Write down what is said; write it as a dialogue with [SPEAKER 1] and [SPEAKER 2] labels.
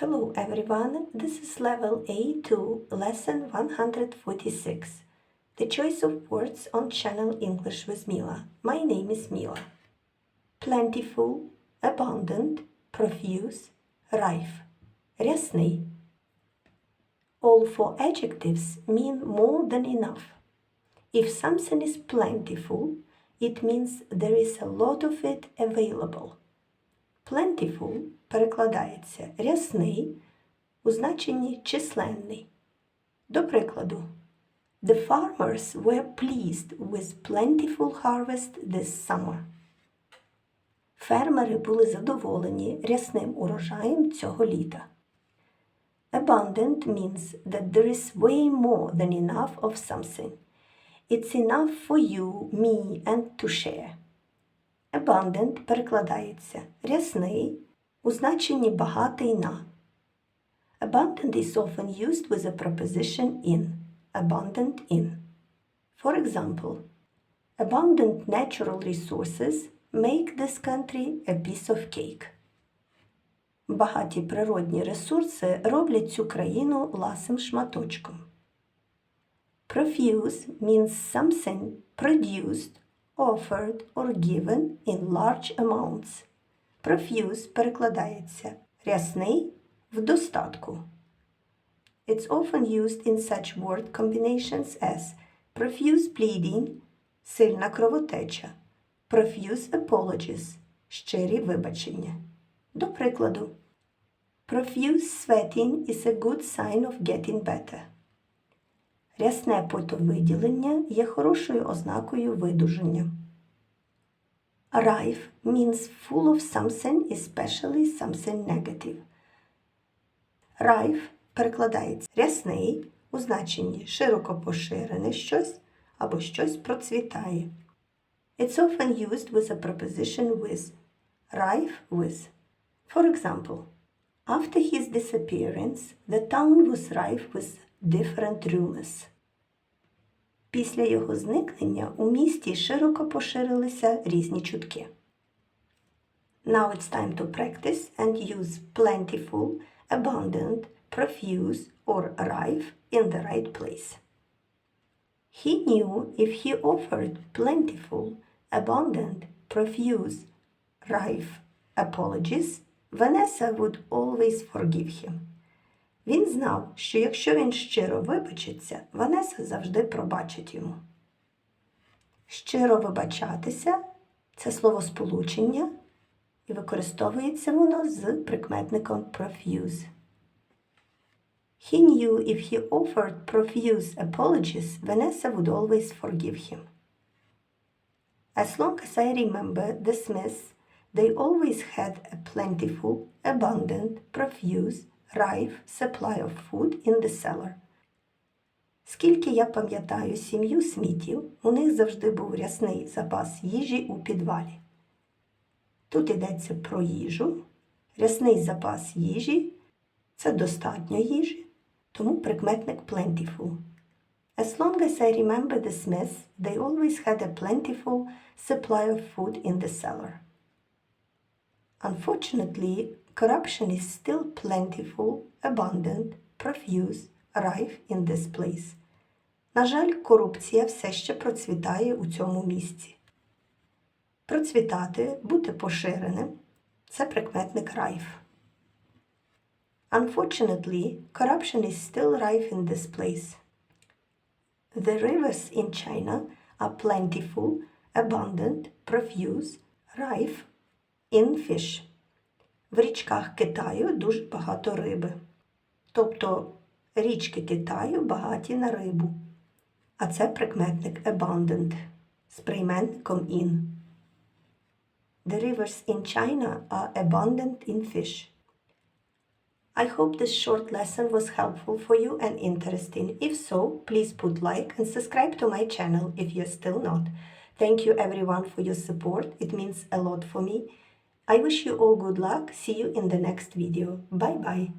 [SPEAKER 1] Hello everyone, this is level A2, lesson 146. The choice of words on channel English with Mila. My name is Mila. Plentiful, abundant, profuse, rife. Рясний. All four adjectives mean more than enough. If something is plentiful, it means there is a lot of it available. Plentiful перекладається рясний у значенні численний. До прикладу, The farmers were pleased with plentiful harvest this summer. Фермери були задоволені рясним урожаєм цього літа. Abundant means that there is way more than enough of something. It's enough for you, me and to share. Abundant перекладається рясний у значенні багатий на. Abundant is often used with a preposition in. Abundant in. For example, abundant natural resources make this country a piece of cake. Багаті природні ресурси роблять цю країну ласим шматочком. Profuse means something produced, offered or given in large amounts. Profuse перекладається рясний в достатку. It's often used in such word combinations as profuse bleeding – сильна кровотеча, profuse apologies – щирі вибачення. До прикладу, profuse sweating is a good sign of getting better. Рясне потовиділення є хорошою ознакою видуження. Rife means full of something, especially something negative. Rife перекладається рясний у значенні широко поширене щось або щось процвітає. It's often used with a preposition with, rife with. For example, after his disappearance, the town was rife with different rumors. Після його зникнення у місті широко поширилися різні чутки. Now it's time to practice and use plentiful, abundant, profuse or rife in the right place. He knew if he offered plentiful, abundant, profuse, rife apologies, Vanessa would always forgive him. Він знав, що якщо він щиро вибачиться, Ванеса завжди пробачить йому. Щиро вибачатися це словосполучення, і використовується воно з прикметником profuse. He knew if he offered profuse apologies, Vanessa would always forgive him. As long as I remember the Smiths, they always had a plentiful, abundant, profuse, rife supply of food in the cellar. Скільки я пам'ятаю сім'ю смітів, у них завжди був рясний запас їжі у підвалі. Тут йдеться про їжу. Рясний запас їжі це достатньо їжі, тому прикметник plentiful. As long as I remember the Smiths, they always had a plentiful supply of food in the cellar. Unfortunately, corruption is still plentiful, abundant, profuse, rife in this place. На жаль, корупція все ще процвітає у цьому місці. Процвітати, бути поширеним це прикметник rife. Unfortunately, corruption is still rife in this place. The rivers in China are plentiful, abundant, profuse, rife in fish. В річках Китаю дуже багато риби. Тобто річки Китаю багаті на рибу. А це прикметник abundant з прийменником in. The rivers in China are abundant in fish. I hope this short lesson was helpful for you and interesting. If so, please put like and subscribe to my channel if you're still not. Thank you everyone for your support. It means a lot for me. I wish you all good luck. See you in the next video. Bye bye.